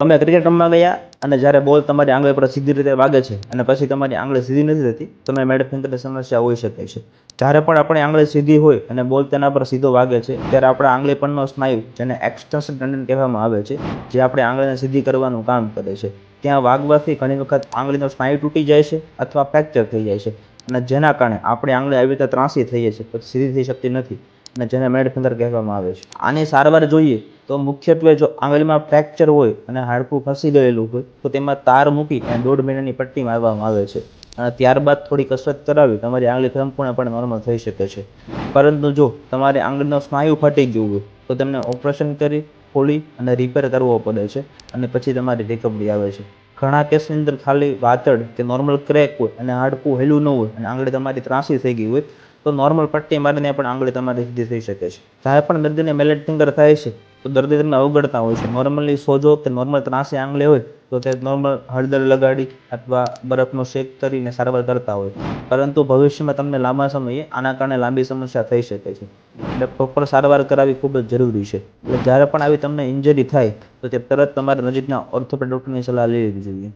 તમે ક્રિકેટ રમવા ગયા અને જ્યારે બોલ તમારી આંગળી પર સીધી રીતે વાગે છે અને પછી તમારી આંગળી સીધી નથી થતી, તમે મેડ ફિંગરની સમસ્યા હોઈ શકે છે. જ્યારે પણ આપણી આંગળી સીધી હોય અને બોલ તેના પર સીધો વાગે છે, ત્યારે આપણા આંગળી પરનો સ્નાયુ, જેને એક્સટેન્શન ટેન્ડન કહેવામાં આવે છે, જે આપણી આંગળીને સીધી કરવાનું કામ કરે છે. ત્યાં વાગવાથી ઘણી વખત આંગળીનો સ્નાયુ તૂટી જાય છે અથવા ફ્રેક્ચર થઈ જાય છે અને જેના કારણે આપણી આંગળી આવી રીતે ત્રાસી થઈ જાય છે, પછી સીધી થઈ શકતી નથી. અને જેને મેડ ફિંગર કહેવામાં આવે છે. આની સારવાર જોઈએ તો મુખ્યત્વે જો આંગળીમાં ફ્રેક્ચર હોય અને હાડકું ખસી ગયેલું હોય, તો તેમાં તાર મૂકી અને દોઢ મહિનાની પટ્ટી મારવામાં આવે છે. અને ત્યારબાદ થોડી કસરત કરાવી, તમારી આંગળી સંપૂર્ણપણે નોર્મલ થઈ શકે છે. પરંતુ જો તમારી આંગળીનો સ્નાયુ ફાટી ગયું હોય, તો તેમને ઓપરેશન કરી, ખોલી અને રિપેર કરવો પડે છે અને પછી તમારી રિકવરી આવે છે. ઘણા કેસની અંદર ખાલી વાતડ કે નોર્મલ ક્રેક હોય અને હાડકું હેલું ન હોય અને આંગળી તમારી ત્રાસી થઈ ગઈ હોય તો નોર્મલ પટ્ટી મારીને પણ આંગળી તમારી સીધી થઈ શકે છે. જ્યારે પણ દર્દીને મેલેટ ફિંગર થાય છે, તો દર્દી તમને અવગણતા હોય છે. નોર્મલી સોજો કે નોર્મલ ત્રાસી આંગળી હોય, તો તે નોર્મલ હળદર લગાડી અથવા બરફનો શેક કરીને સારવાર કરતા હોય. પરંતુ ભવિષ્યમાં તમને લાંબા સમયે આના કારણે લાંબી સમસ્યા થઈ શકે છે. એટલે પ્રોપર સારવાર કરાવવી ખૂબ જ જરૂરી છે. એટલે જ્યારે પણ આવી તમને ઇન્જરી થાય, તો તે તરત તમારે નજીકના ઓર્થોપેડ ડૉક્ટરની સલાહ લેવી જોઈએ.